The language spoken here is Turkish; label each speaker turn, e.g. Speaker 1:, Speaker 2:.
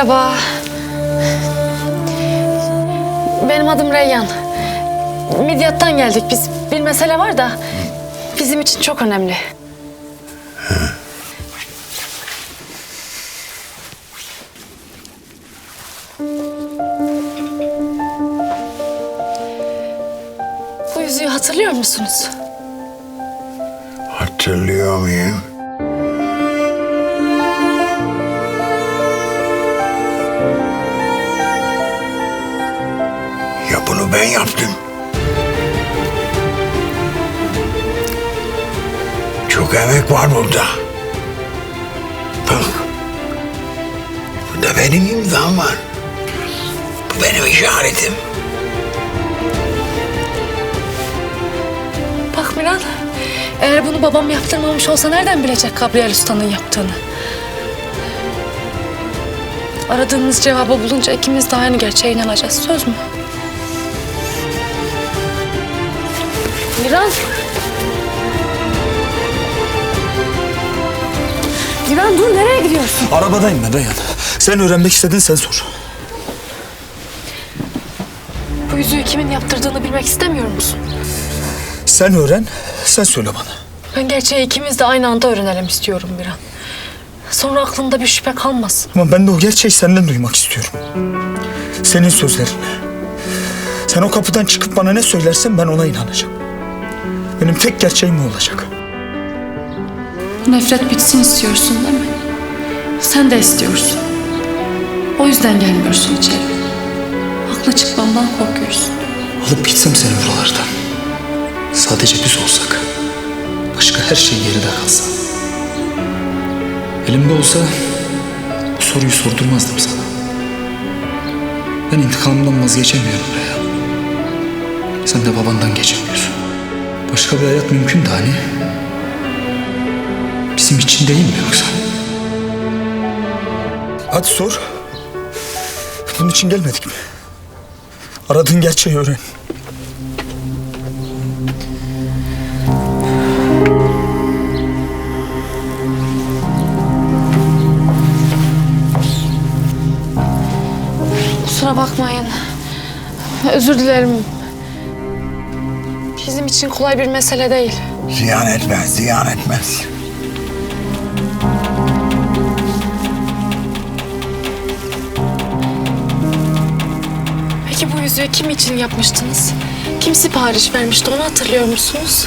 Speaker 1: Merhaba. Benim adım Reyyan. Midyat'tan geldik biz. Bir mesele var da bizim için çok önemli. Bu yüzüğü hatırlıyor musunuz?
Speaker 2: Hatırlıyor muyum? Ben yaptım. Çok emek var burada. Bak. Burada benim imzam var. Bu benim işaretim.
Speaker 1: Bak Miran, eğer bunu babam yaptırmamış olsa nereden bilecek Gabriel Usta'nın yaptığını? Aradığımız cevabı bulunca ikimiz de aynı gerçeğe inanacağız. Söz mü? Miran. Miran dur nereye gidiyorsun?
Speaker 3: Arabadayım ben Reyhan. Sen öğrenmek istedin sen sor.
Speaker 1: Bu yüzüğü kimin yaptırdığını bilmek istemiyor musun?
Speaker 3: Sen öğren, sen söyle bana.
Speaker 1: Ben gerçeği ikimiz de aynı anda öğrenelim istiyorum Miran. Sonra aklımda bir şüphe kalmasın.
Speaker 3: Ama ben de o gerçeği senden duymak istiyorum. Senin sözlerinle. Sen o kapıdan çıkıp bana ne söylersen ben ona inanacağım. Benim tek gerçeğim o olacak.
Speaker 1: Nefret bitsin istiyorsun değil mi? Sen de istiyorsun. O yüzden gelmiyorsun içeri. Haklı çıkmamdan korkuyorsun.
Speaker 3: Alıp gitsem seni buralardan. Sadece biz olsak. Başka her şey geride kalsa. Elimde olsa bu soruyu sordurmazdım sana. Ben intikamımdan vazgeçemiyorum Reyhan. Sen de babandan geçemiyorsun. Başka bir hayat mümkün de hani. Bizim için değil mi yoksa? Hadi sor. Bunun için gelmedik mi? Aradığın gerçeği öğren.
Speaker 1: Kusura bakmayın. Özür dilerim. Bizim için kolay bir mesele değil.
Speaker 2: Ziyan etmez, ziyan etmez.
Speaker 1: Peki bu yüzüğü kim için yapmıştınız? Kim sipariş vermişti onu hatırlıyor musunuz?